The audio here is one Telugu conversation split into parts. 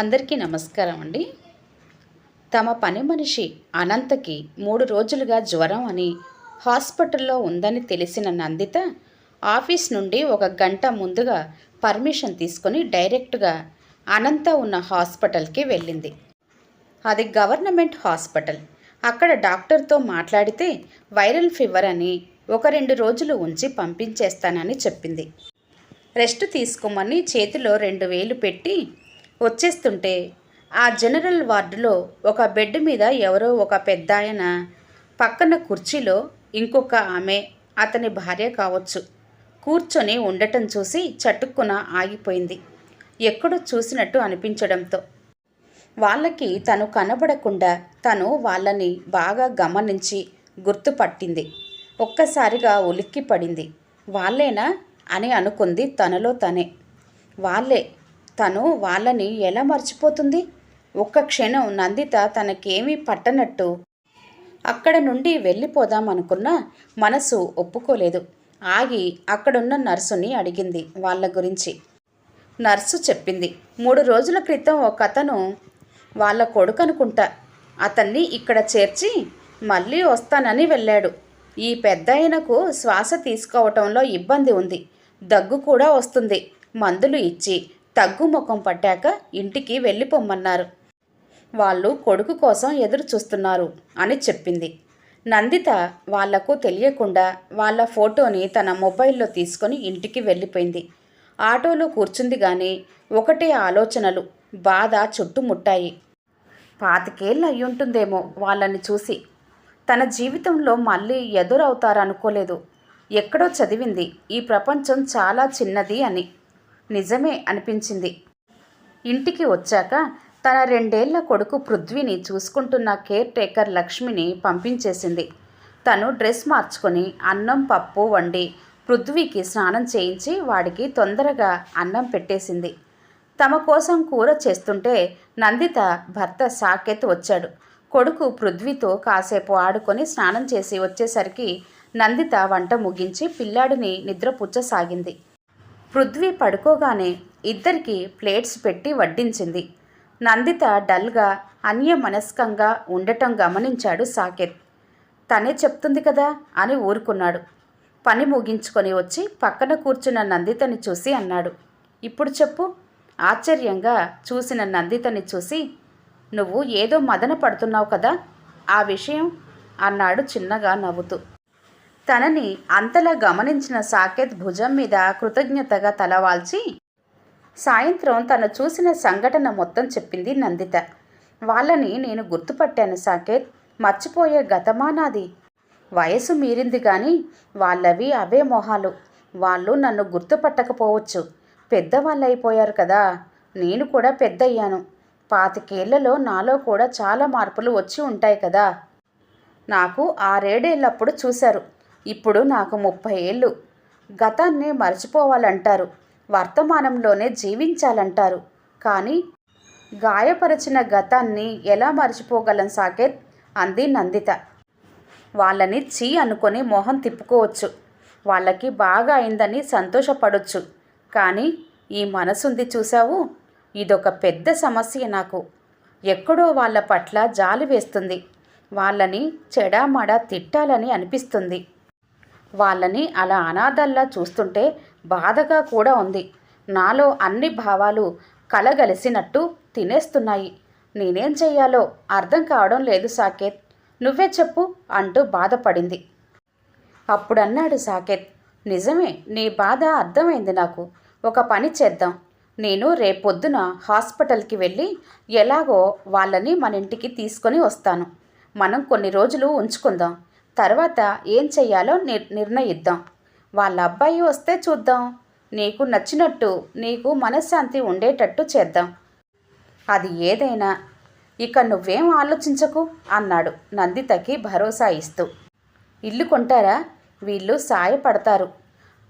అందరికీ నమస్కారం అండి. తమ పని మనిషి అనంతకి మూడు రోజులుగా జ్వరం అని హాస్పిటల్లో ఉందని తెలిసిన నందిత ఆఫీస్ నుండి ఒక గంట ముందుగా పర్మిషన్ తీసుకొని డైరెక్ట్గా అనంత ఉన్న హాస్పిటల్కి వెళ్ళింది. అది గవర్నమెంట్ హాస్పిటల్. అక్కడ డాక్టర్తో మాట్లాడితే వైరల్ ఫీవర్ అని ఒక రెండు రోజులు ఉంచి పంపించేస్తానని చెప్పింది. రెస్ట్ తీసుకోమని చేతిలో రెండు వేలు పెట్టి వచ్చేస్తుంటే ఆ జనరల్ వార్డులో ఒక బెడ్ మీద ఎవరో ఒక పెద్దాయన పక్కన కుర్చీలో ఇంకొక ఆమె అతని భార్య కావచ్చు. కూర్చొని ఉండటం చూసి చటుక్కున ఆగిపోయింది. ఎక్కడో చూసినట్టు అనిపించడంతో. వాళ్ళకి తను కనబడకుండా తను వాళ్ళని బాగా గమనించి గుర్తుపట్టింది. ఒక్కసారిగా ఉలిక్కి పడింది వాళ్ళేనా అని అనుకుంది తనలో తనే. వాళ్ళే తను వాళ్ళని ఎలా మర్చిపోతుంది? ఒక్క క్షణం నందిత తనకేమీ పట్టనట్టు. అక్కడ నుండి వెళ్ళిపోదామనుకున్నా మనసు ఒప్పుకోలేదు. ఆగి అక్కడున్న నర్సుని అడిగింది వాళ్ళ గురించి. నర్సు చెప్పింది మూడు రోజుల క్రితం ఒక అతను వాళ్ళ కొడుకు అనుకుంటా అతన్ని ఇక్కడ చేర్చి మళ్ళీ వస్తానని వెళ్ళాడు. ఈ పెద్ద ఆయనకు శ్వాస తీసుకోవటంలో ఇబ్బంది ఉంది. దగ్గు కూడా వస్తుంది. మందులు ఇచ్చి తగ్గు ముఖం పట్టాక ఇంటికి వెళ్ళిపోమ్మన్నారు. వాళ్ళు కొడుకు కోసం ఎదురు చూస్తున్నారు అని చెప్పింది. నందిత వాళ్ళకు తెలియకుండా వాళ్ళ ఫోటోని తన మొబైల్లో తీసుకొని ఇంటికి వెళ్ళిపోయింది. ఆటోలో కూర్చుంది కానీ ఒకటే ఆలోచనలు బాధ చుట్టుముట్టాయి పాతికేళ్ళు అయ్యుంటుందేమో వాళ్ళని చూసి. తన జీవితంలో మళ్ళీ ఎదురవుతారనుకోలేదు. ఎక్కడో చదివింది ఈ ప్రపంచం చాలా చిన్నది అని. నిజమే అనిపించింది. ఇంటికి వచ్చాక తన రెండేళ్ళ కొడుకు పృథ్వీని చూసుకుంటున్న కేర్ టేకర్ లక్ష్మిని పంపించేసింది. తను డ్రెస్ మార్చుకొని అన్నం పప్పు వండి పృథ్వీకి స్నానం చేయించి వాడికి తొందరగా అన్నం పెట్టేసింది. తమ కోసం కూర చేస్తుంటే నందిత భర్త సాకేత్ వచ్చాడు. కొడుకు పృథ్వీతో కాసేపు ఆడుకొని స్నానం చేసి వచ్చేసరికి నందిత వంట ముగించి పిల్లాడిని నిద్రపుచ్చసాగింది. పృథ్వీ పడుకోగానే ఇద్దరికి ప్లేట్స్ పెట్టి వడ్డించింది. నందిత డల్గా అన్యమనస్కంగా ఉండటం గమనించాడు సాకేత్. తనే చెప్తుంది కదా అని ఊరుకున్నాడు. పని ముగించుకొని వచ్చి పక్కన కూర్చున్న నందితని చూసి అన్నాడు. ఇప్పుడు చెప్పు. ఆశ్చర్యంగా చూసిన నందితని చూసి నువ్వు ఏదో మదన పడుతున్నావు కదా ఆ విషయం? అన్నాడు చిన్నగా నవ్వుతూ. తనని అంతలా గమనించిన సాకేత్ భుజం మీద కృతజ్ఞతగా తలవాల్చి సాయంత్రం తను చూసిన సంఘటన మొత్తం చెప్పింది నందిత. వాళ్ళని నేను గుర్తుపట్టాను సాకేత్. మర్చిపోయే గతమా నాది? వయసు మీరింది కానీ వాళ్ళవి అవే మొహాలు. వాళ్ళు నన్ను గుర్తుపట్టకపోవచ్చు. పెద్దవాళ్ళు అయిపోయారు కదా. నేను కూడా పెద్దయ్యాను. పాతికేళ్ళలో నాలో కూడా చాలా మార్పులు వచ్చి ఉంటాయి కదా. నాకు ఆరేడేళ్ళప్పుడు చూశారు. ఇప్పుడు నాకు ముప్పై ఏళ్ళు. గతాన్ని మర్చిపోవాలంటారు. వర్తమానంలోనే జీవించాలంటారు. కానీ గాయపరిచిన గతాన్ని ఎలా మర్చిపోగలం సాకేత్? అంది నందిత. వాళ్ళని చీ అనుకొని మొహం తిప్పుకోవచ్చు. వాళ్ళకి బాగా అయిందని సంతోషపడొచ్చు. కానీ ఈ మనసుంది చూసావు ఇదొక పెద్ద సమస్య నాకు. ఎక్కడో వాళ్ళ పట్ల జాలి వేస్తుంది. వాళ్ళని చెడామడా తిట్టాలని అనిపిస్తుంది. వాళ్ళని అలా అనాథల్లా చూస్తుంటే బాధగా కూడా ఉంది. నాలో అన్ని భావాలు కలగలిసినట్టు తినేస్తున్నాయి. నేనేం చెయ్యాలో అర్థం కావడం లేదు సాకేత్. నువ్వే చెప్పు అంటూ బాధపడింది. అప్పుడన్నాడు సాకేత్. నిజమే నీ బాధ అర్థమైంది నాకు. ఒక పని చేద్దాం. నేను రేపొద్దున హాస్పిటల్కి వెళ్ళి ఎలాగో వాళ్ళని మన ఇంటికి తీసుకొని వస్తాను. మనం కొన్ని రోజులు ఉంచుకుందాం. తర్వాత ఏం చెయ్యాలో నిర్ నిర్ణయిద్దాం. వాళ్ళ అబ్బాయి వస్తే చూద్దాం. నీకు నచ్చినట్టు నీకు మనశ్శాంతి ఉండేటట్టు చేద్దాం. అది ఏదైనా. ఇక నువ్వేం ఆలోచించకు అన్నాడు నందితకి భరోసా ఇస్తూ. ఇల్లు కొంటారా? వీళ్ళు సాయపడతారు.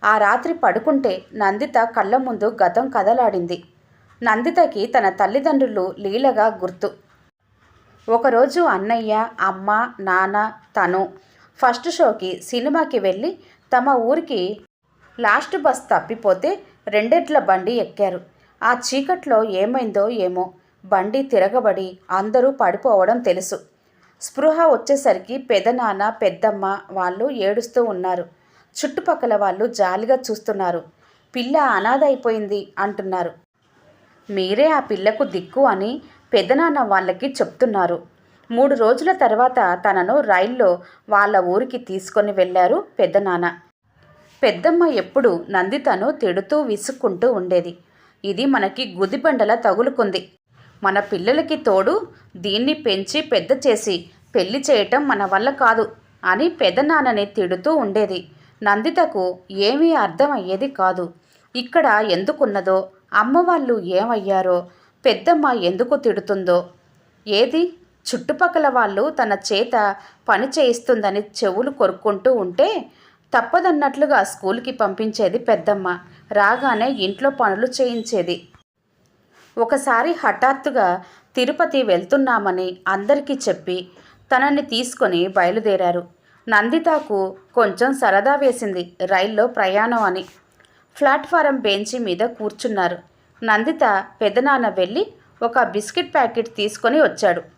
ఆ రాత్రి పడుకుంటే నందిత కళ్ళ ముందు గతం కదలాడింది. నందితకి తన తల్లిదండ్రులు లీలగా గుర్తు. ఒకరోజు అన్నయ్య అమ్మ నాన్న తను ఫస్ట్ షోకి సినిమాకి వెళ్ళి తమ ఊరికి లాస్ట్ బస్ తప్పిపోతే రెండెట్ల బండి ఎక్కారు. ఆ చీకట్లో ఏమైందో ఏమో బండి తిరగబడి అందరూ పడిపోవడం తెలుసు. స్పృహ వచ్చేసరికి పెదనాన్న పెద్దమ్మ వాళ్ళు ఏడుస్తూ ఉన్నారు. చుట్టుపక్కల వాళ్ళు జాలిగా చూస్తున్నారు. పిల్ల అనాథ అయిపోయింది అంటున్నారు. మీరే ఆ పిల్లకు దిక్కు అని పెదనాన్న వాళ్ళకి చెప్తున్నారు. మూడు రోజుల తర్వాత తనను రైల్లో వాళ్ళ ఊరికి తీసుకొని వెళ్ళారు పెద్దనాన్న. పెద్దమ్మ ఎప్పుడు నందితను తిడుతూ విసుక్కుంటూ ఉండేది. ఇది మనకి గుదిబండల తగులుకుంది. మన పిల్లలకి తోడు దీన్ని పెంచి పెద్ద చేసి పెళ్ళి చేయటం మన వల్ల కాదు అని పెదనాన్నని తిడుతూ ఉండేది. నందితకు ఏమీ అర్థమయ్యేది కాదు. ఇక్కడ ఎందుకున్నదో అమ్మవాళ్ళు ఏమయ్యారో పెద్దమ్మ ఎందుకు తిడుతుందో ఏది చుట్టుపక్కల వాళ్ళు తన చేత పని చేయిస్తుందని చెవులు కొరుక్కుంటూ ఉంటే తప్పదన్నట్లుగా స్కూల్కి పంపించేది పెద్దమ్మ. రాగానే ఇంట్లో పనులు చేయించేది. ఒకసారి హఠాత్తుగా తిరుపతి వెళ్తున్నామని అందరికీ చెప్పి తనని తీసుకొని బయలుదేరారు. నందితాకు కొంచెం సరదా వేసింది రైల్లో ప్రయాణం అని. ప్లాట్ఫారం బెంచి మీద కూర్చున్నారు. నందిత పెదనాన్న వెళ్ళి ఒక బిస్కెట్ ప్యాకెట్ తీసుకొని వచ్చాడు.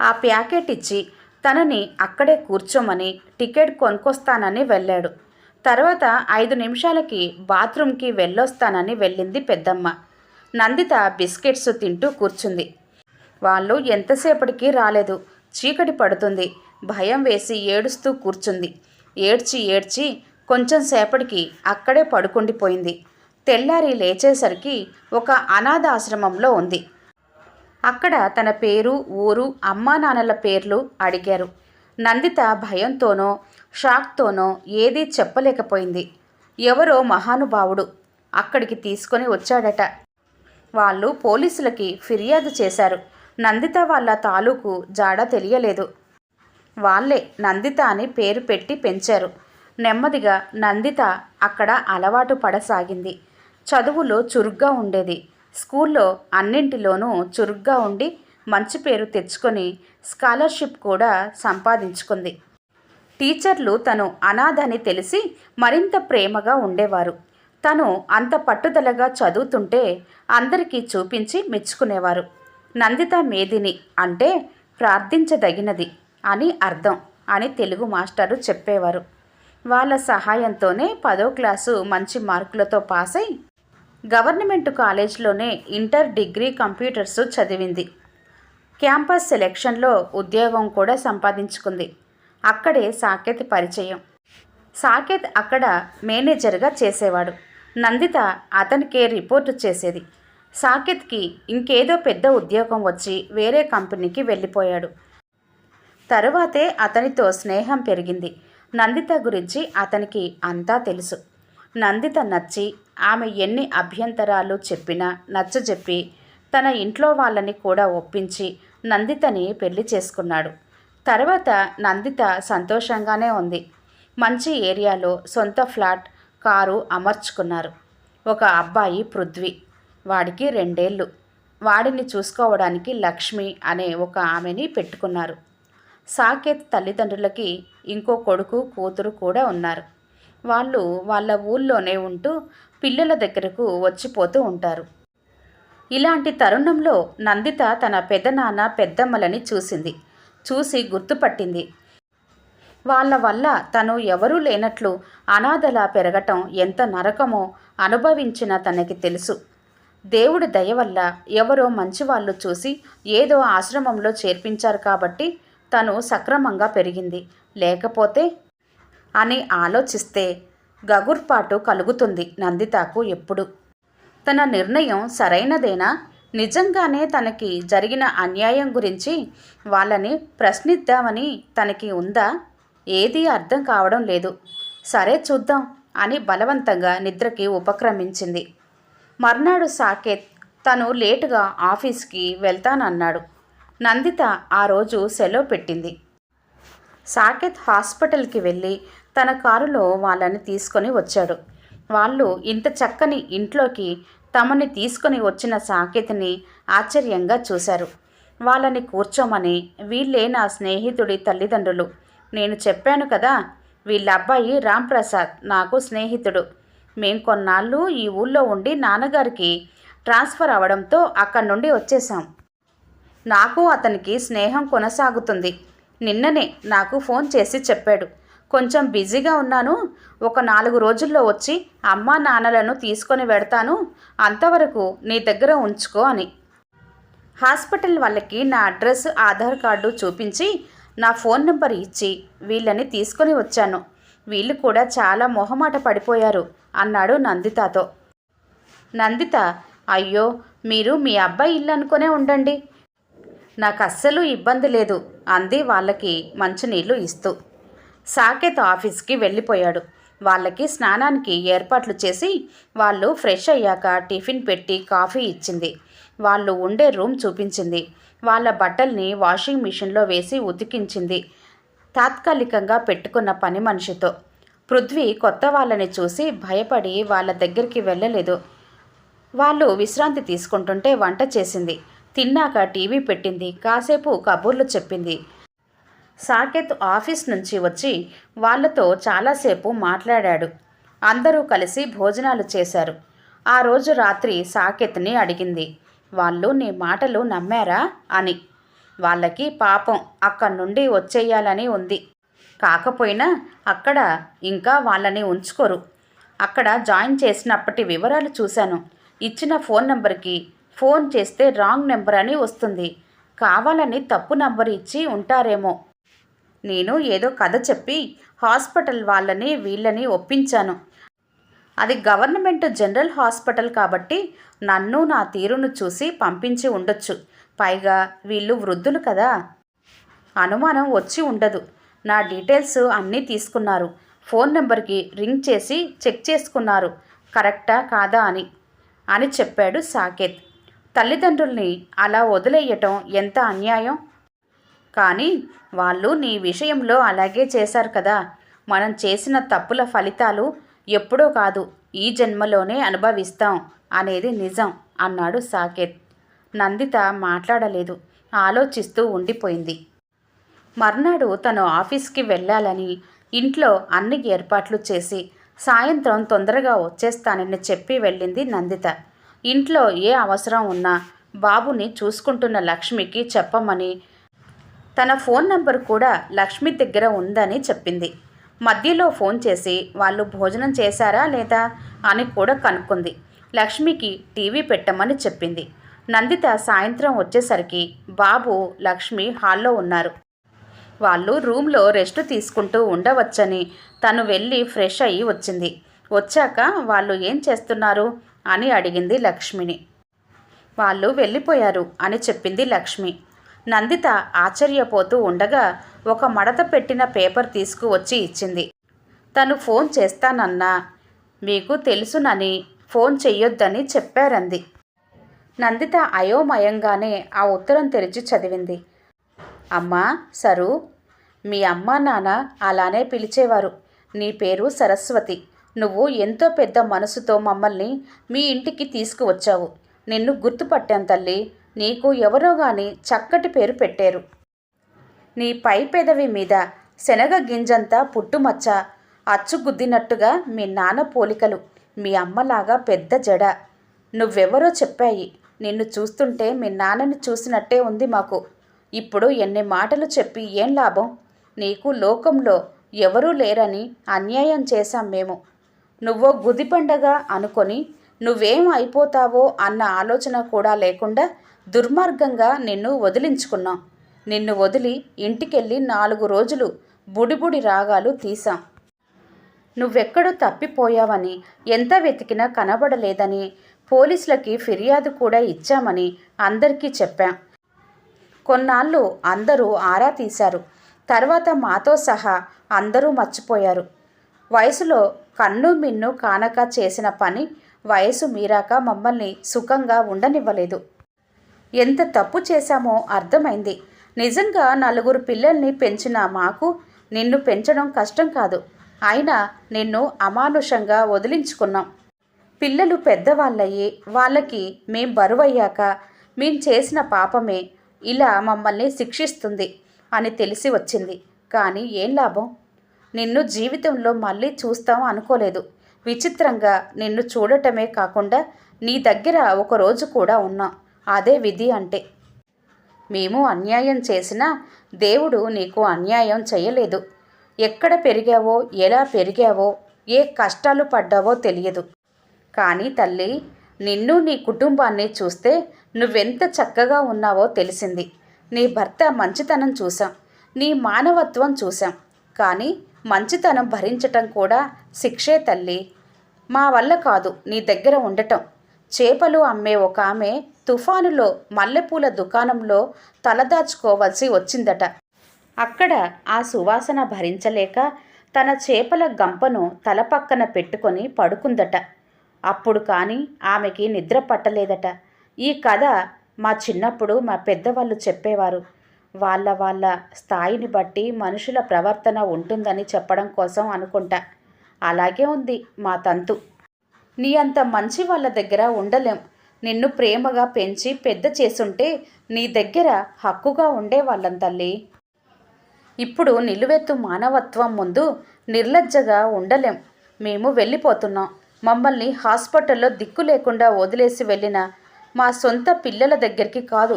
ఆ ప్యాకెట్ ఇచ్చి తనని అక్కడే కూర్చోమని టికెట్ కొనుక్కొస్తానని వెళ్ళాడు. తర్వాత ఐదు నిమిషాలకి బాత్రూమ్కి వెళ్ళొస్తానని వెళ్ళింది పెద్దమ్మ. నందిత బిస్కెట్స్ తింటూ కూర్చుంది. వాళ్ళు ఎంతసేపటికి రాలేదు. చీకటి పడుతుంది. భయం వేసి ఏడుస్తూ కూర్చుంది. ఏడ్చి ఏడ్చి కొంచెం సేపటికి అక్కడే పడుకుండిపోయింది. తెల్లారి లేచేసరికి ఒక అనాథాశ్రమంలో ఉంది. అక్కడ తన పేరు ఊరు అమ్మా నాన్నల పేర్లు అడిగారు. నందిత భయంతోనో షాక్తోనో ఏదీ చెప్పలేకపోయింది. ఎవరో మహానుభావుడు అక్కడికి తీసుకొని వచ్చాడట. వాళ్ళు పోలీసులకి ఫిర్యాదు చేశారు. నందిత వాళ్ళ తాలూకు జాడ తెలియలేదు. వాళ్ళే నందిత అని పేరు పెట్టి పెంచారు. నెమ్మదిగా నందిత అక్కడ అలవాటు పడసాగింది. చదువులో చురుగ్గా ఉండేది. స్కూల్లో అన్నింటిలోనూ చురుగ్గా ఉండి మంచి పేరు తెచ్చుకొని స్కాలర్షిప్ కూడా సంపాదించుకుంది. టీచర్లు తను అనాథని తెలిసి మరింత ప్రేమగా ఉండేవారు. తను అంత పట్టుదలగా చదువుతుంటే అందరికీ చూపించి మెచ్చుకునేవారు. నందిత మేదిని అంటే ప్రార్థించదగినది అని అర్థం అని తెలుగు మాస్టరు చెప్పేవారు. వాళ్ళ సహాయంతోనే పదో క్లాసు మంచి మార్కులతో పాస్ అయి గవర్నమెంట్ కాలేజ్లోనే ఇంటర్ డిగ్రీ కంప్యూటర్స్ చదివింది. క్యాంపస్ సెలెక్షన్లో ఉద్యోగం కూడా సంపాదించుకుంది. అక్కడే సాకేత్ పరిచయం. సాకేత్ అక్కడ మేనేజర్గా చేసేవాడు. నందిత అతనికే రిపోర్టు చేసేది. సాకేత్కి ఇంకేదో పెద్ద ఉద్యోగం వచ్చి వేరే కంపెనీకి వెళ్ళిపోయాడు. తరువాతే అతనితో స్నేహం పెరిగింది. నందిత గురించి అతనికి అంతా తెలుసు. నందిత నచ్చి ఆమె ఎన్ని అభ్యంతరాలు చెప్పినా నచ్చజెప్పి తన ఇంట్లో వాళ్ళని కూడా ఒప్పించి నందితని పెళ్ళి చేసుకున్నాడు. తర్వాత నందిత సంతోషంగానే ఉంది. మంచి ఏరియాలో సొంత ఫ్లాట్ కారు అమర్చుకున్నారు. ఒక అబ్బాయి పృథ్వీ. వాడికి రెండేళ్ళు. వాడిని చూసుకోవడానికి లక్ష్మి అనే ఒక ఆమెని పెట్టుకున్నారు. సాకేత్ తల్లిదండ్రులకి ఇంకో కొడుకు కూతురు కూడా ఉన్నారు. వాళ్ళు వాళ్ళ ఊళ్ళోనే ఉంటూ పిల్లల దగ్గరకు వచ్చిపోతూ ఉంటారు. ఇలాంటి తరుణంలో నందిత తన పెదనాన్న పెద్దమ్మలని చూసింది. చూసి గుర్తుపట్టింది. వాళ్ళ వల్ల తను ఎవరూ లేనట్లు అనాథలా పెరగటం ఎంత నరకమో అనుభవించిన తనకి తెలుసు. దేవుడి దయ వల్ల ఎవరో మంచివాళ్ళు చూసి ఏదో ఆశ్రమంలో చేర్పించారు కాబట్టి తను సక్రమంగా పెరిగింది. లేకపోతే అని ఆలోచిస్తే గగుర్పాటు కలుగుతుంది నందితకు ఎప్పుడు. తన నిర్ణయం సరైనదేనా? నిజంగానే తనకి జరిగిన అన్యాయం గురించి వాళ్ళని ప్రశ్నిద్దామని తనకి ఉందా? ఏదీ అర్థం కావడం లేదు. సరే చూద్దాం అని బలవంతంగా నిద్రకి ఉపక్రమించింది. మర్నాడు సాకేత్ తను లేటుగా ఆఫీస్కి వెళ్తానన్నాడు. నందిత ఆ రోజు సెలవు పెట్టింది. సాకేత్ హాస్పిటల్కి వెళ్ళి తన కారులో వాళ్ళని తీసుకొని వచ్చాడు. వాళ్ళు ఇంత చక్కని ఇంట్లోకి తమని తీసుకొని వచ్చిన సాకేతిని ఆశ్చర్యంగా చూశారు. వాళ్ళని కూర్చోమని వీళ్ళే నా స్నేహితుడి తల్లిదండ్రులు. నేను చెప్పాను కదా వీళ్ళ అబ్బాయి రాంప్రసాద్ నాకు స్నేహితుడు. మేం కొన్నాళ్ళు ఈ ఊళ్ళో ఉండి నాన్నగారికి ట్రాన్స్ఫర్ అవడంతో అక్కడి నుండి వచ్చేసాం నాకు అతనికి స్నేహం కొనసాగుతుంది. నిన్ననే నాకు ఫోన్ చేసి చెప్పాడు. కొంచెం బిజీగా ఉన్నాను. ఒక నాలుగు రోజుల్లో వచ్చి అమ్మా నాన్నలను తీసుకొని వెడతాను. అంతవరకు నీ దగ్గర ఉంచుకో అని. హాస్పిటల్ వాళ్ళకి నా అడ్రస్ ఆధార్ కార్డు చూపించి నా ఫోన్ నెంబర్ ఇచ్చి వీళ్ళని తీసుకొని వచ్చాను. వీళ్ళు కూడా చాలా మొహమాట పడిపోయారు అన్నాడు నందితతో. నందిత అయ్యో మీరు మీ అబ్బాయి ఇల్లు అనుకునే ఉండండి. నాకు అస్సలు ఇబ్బంది లేదు అంది వాళ్ళకి మంచినీళ్ళు ఇస్తూ. సాకేత్ ఆఫీస్కి వెళ్ళిపోయాడు. వాళ్ళకి స్నానానికి ఏర్పాట్లు చేసి వాళ్ళు ఫ్రెష్ అయ్యాక టిఫిన్ పెట్టి కాఫీ ఇచ్చింది. వాళ్ళు ఉండే రూమ్ చూపించింది. వాళ్ళ బట్టల్ని వాషింగ్ మిషన్లో వేసి ఉతికించింది. తాత్కాలికంగా పెట్టుకున్న పని మనిషితో. పృథ్వీ కొత్త వాళ్ళని చూసి భయపడి వాళ్ళ దగ్గరికి వెళ్ళలేదు. వాళ్ళు విశ్రాంతి తీసుకుంటుంటే వంట చేసింది. తిన్నాక టీవీ పెట్టింది. కాసేపు కబుర్లు చెప్పింది. సాకేత్ ఆఫీస్ నుంచి వచ్చి వాళ్ళతో చాలాసేపు మాట్లాడాడు. అందరూ కలిసి భోజనాలు చేశారు. ఆ రోజు రాత్రి సాకేత్ని అడిగింది వాళ్ళు నీ మాటలు నమ్మారా? అని. వాళ్ళకి పాపం అక్కడి నుండి వచ్చేయాలని ఉంది. కాకపోయినా అక్కడ ఇంకా వాళ్ళని ఉంచుకోరు. అక్కడ జాయిన్ చేసినప్పటి వివరాలు చూశాను. ఇచ్చిన ఫోన్ నెంబర్కి ఫోన్ చేస్తే రాంగ్ నెంబర్ అని వస్తుంది. కావాలని తప్పు నంబర్ ఇచ్చి ఉంటారేమో. నేను ఏదో కథ చెప్పి హాస్పిటల్ వాళ్ళని వీళ్ళని ఒప్పించాను. అది గవర్నమెంట్ జనరల్ హాస్పిటల్ కాబట్టి నన్ను నా తీరును చూసి పంపించి ఉండొచ్చు. పైగా వీళ్ళు వృద్ధులు కదా. అనుమానం వచ్చి ఉండదు. నా డీటెయిల్స్ అన్నీ తీసుకున్నారు. ఫోన్ నెంబర్కి రింగ్ చేసి చెక్ చేసుకున్నారు. కరెక్టా కాదా అని. అని చెప్పాడు సాకేత్. తల్లిదండ్రుల్ని అలా వదిలేయటం ఎంత అన్యాయం? కానీ వాళ్ళు నీ విషయంలో అలాగే చేశారు కదా. మనం చేసిన తప్పుల ఫలితాలు ఎప్పుడో కాదు ఈ జన్మలోనే అనుభవిస్తాం అనేది నిజం అన్నాడు సాకేత్. నందిత మాట్లాడలేదు ఆలోచిస్తూ ఉండిపోయింది. మర్నాడు తను ఆఫీస్కి వెళ్ళాలని ఇంట్లో అన్ని ఏర్పాట్లు చేసి సాయంత్రం తొందరగా వచ్చేస్తానని చెప్పి వెళ్ళింది నందిత. ఇంట్లో ఏ అవసరం ఉన్నా బాబుని చూసుకుంటున్న లక్ష్మికి చెప్పమని తన ఫోన్ నంబర్ కూడా లక్ష్మి దగ్గర ఉందని చెప్పింది. మధ్యలో ఫోన్ చేసి వాళ్ళు భోజనం చేశారా లేదా? అని కూడా కనుక్కుంది. లక్ష్మికి టీవీ పెట్టమని చెప్పింది. నందిత సాయంత్రం వచ్చేసరికి బాబు లక్ష్మి హాల్లో ఉన్నారు. వాళ్ళు రూమ్లో రెస్ట్ తీసుకుంటూ ఉండవచ్చని తను వెళ్ళి ఫ్రెష్ అయ్యి వచ్చింది. వచ్చాక వాళ్ళు ఏం చేస్తున్నారు? అని అడిగింది లక్ష్మిని. వాళ్ళు వెళ్ళిపోయారు అని చెప్పింది లక్ష్మి. నందిత ఆశ్చర్యపోతూ ఉండగా ఒక మడత పెట్టిన పేపర్ తీసుకువచ్చి ఇచ్చింది. తను ఫోన్ చేస్తానన్నా. మీకు తెలుసునని ఫోన్ చెయ్యొద్దని చెప్పారంది. నందిత అయోమయంగానే ఆ ఉత్తరం తెరిచి చదివింది. అమ్మా సరు మీ అమ్మా నాన్న అలానే పిలిచేవారు. నీ పేరు సరస్వతి. నువ్వు ఎంతో పెద్ద మనసుతో మమ్మల్ని మీ ఇంటికి తీసుకువచ్చావు. నిన్ను గుర్తుపట్టాను తల్లి. నీకు ఎవరో గాని చక్కటి పేరు పెట్టారు. నీ పై పెదవి మీద శనగ గింజంతా పుట్టుమచ్చ అచ్చుగుద్దినట్టుగా మీ నాన్న పోలికలు మీ అమ్మలాగా పెద్ద జడ. నువ్వెవరో చెప్పాయి నిన్ను చూస్తుంటే మీ నాన్నని చూసినట్టే ఉంది మాకు. ఇప్పుడు ఎన్ని మాటలు చెప్పి ఏం లాభం? నీకు లోకంలో ఎవరూ లేరని అన్యాయం చేశాం మేము. నువ్వో గుదిపండగ అనుకొని నువ్వేం అయిపోతావో అన్న ఆలోచన కూడా లేకుండా దుర్మార్గంగా నిన్ను వదిలించుకున్నాం. నిన్ను వదిలి ఇంటికెళ్ళి నాలుగు రోజులు బుడిబుడి రాగాలు తీసాం. నువ్వెక్కడో తప్పిపోయావని ఎంత వెతికినా కనబడలేదని పోలీసులకి ఫిర్యాదు కూడా ఇచ్చామని అందరికీ చెప్పాం. కొన్నాళ్ళు అందరూ ఆరా తీశారు. తర్వాత మాతో సహా అందరూ మర్చిపోయారు. వయసులో కన్ను మిన్ను కానక చేసిన పని వయసు మీరాక మమ్మల్ని సుఖంగా ఉండనివ్వలేదు. ఎంత తప్పు చేశామో అర్థమైంది. నిజంగా నలుగురు పిల్లల్ని పెంచిన మాకు నిన్ను పెంచడం కష్టం కాదు. అయినా నిన్ను అమానుషంగా వదిలించుకున్నాం. పిల్లలు పెద్దవాళ్ళయ్యి వాళ్ళకి మేం బరువయ్యాక మేం చేసిన పాపమే ఇలా మమ్మల్ని శిక్షిస్తుంది అని తెలిసి వచ్చింది. కానీ ఏం లాభం? నిన్ను జీవితంలో మళ్ళీ చూస్తాం అనుకోలేదు. విచిత్రంగా నిన్ను చూడటమే కాకుండా నీ దగ్గర ఒక రోజు కూడా ఉన్నా. అదే విధి అంటే. మేము అన్యాయం చేసినా దేవుడు నీకు అన్యాయం చేయలేదు. ఎక్కడ పెరిగావో ఎలా పెరిగావో ఏ కష్టాలు పడ్డావో తెలియదు. కానీ తల్లి నిన్ను నీ కుటుంబాన్ని చూస్తే నువ్వెంత చక్కగా ఉన్నావో తెలిసింది. నీ భర్త మంచితనం చూసాం నీ మానవత్వం చూసాం కానీ మంచితనం భరించటం కూడా శిక్షే తల్లి. మా వల్ల కాదు నీ దగ్గర ఉండటం. చేపలు అమ్మే ఒక ఆమె తుఫానులో మల్లెపూల దుకాణంలో తలదాచుకోవాల్సి వచ్చిందట. అక్కడ ఆ సువాసన భరించలేక తన చేపల గంపను తల పక్కన పెట్టుకొని పడుకుందట. అప్పుడు కానీ ఆమెకి నిద్ర పట్టలేదట. ఈ కథ మా చిన్నప్పుడు మా పెద్దవాళ్ళు చెప్పేవారు. వాళ్ళ వాళ్ళ స్థాయిని బట్టి మనుషుల ప్రవర్తన ఉంటుందని చెప్పడం కోసం అనుకుంటా. అలాగే ఉంది మా తంతు. నీ అంత మంచి వాళ్ళ దగ్గర ఉండలేం. నిన్ను ప్రేమగా పెంచి పెద్ద చేసుంటే నీ దగ్గర హక్కుగా ఉండేవాళ్ళం తల్లి. ఇప్పుడు నిలువెత్తు మానవత్వం ముందు నిర్లజ్జగా ఉండలేం. మేము వెళ్ళిపోతున్నాం. మమ్మల్ని హాస్పిటల్లో దిక్కు లేకుండా వదిలేసి వెళ్ళిన మా సొంత పిల్లల దగ్గరికి కాదు.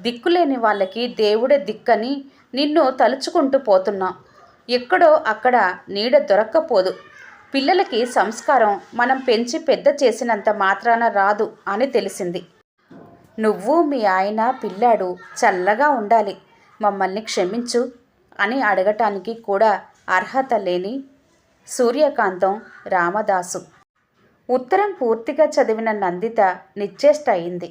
దిక్కులేని వాళ్ళకి దేవుడే దిక్కని నిన్ను తలుచుకుంటూ పోతున్నాం. ఎక్కడో అక్కడ నీడ దొరక్కపోదు. పిల్లలకి సంస్కారం మనం పెంచి పెద్ద చేసినంత మాత్రాన రాదు అని తెలిసింది. నువ్వు మీ ఆయన పిల్లాడు చల్లగా ఉండాలి. మమ్మల్ని క్షమించు అని అడగటానికి కూడా అర్హత లేని సూర్యకాంతం రామదాసు. ఉత్తరం పూర్తిగా చదివిన నందిత నిశ్చేష్ట అయింది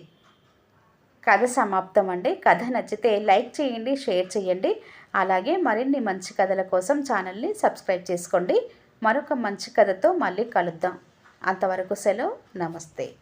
కథ సమాప్తం అండి కథ నచ్చితే లైక్ చేయండి షేర్ చేయండి. అలాగే మరిన్ని మంచి కథల కోసం ఛానల్ని సబ్స్క్రైబ్ చేసుకోండి. మరొక మంచి కథతో మళ్ళీ కలుద్దాం. అంతవరకు సెలవు. నమస్తే.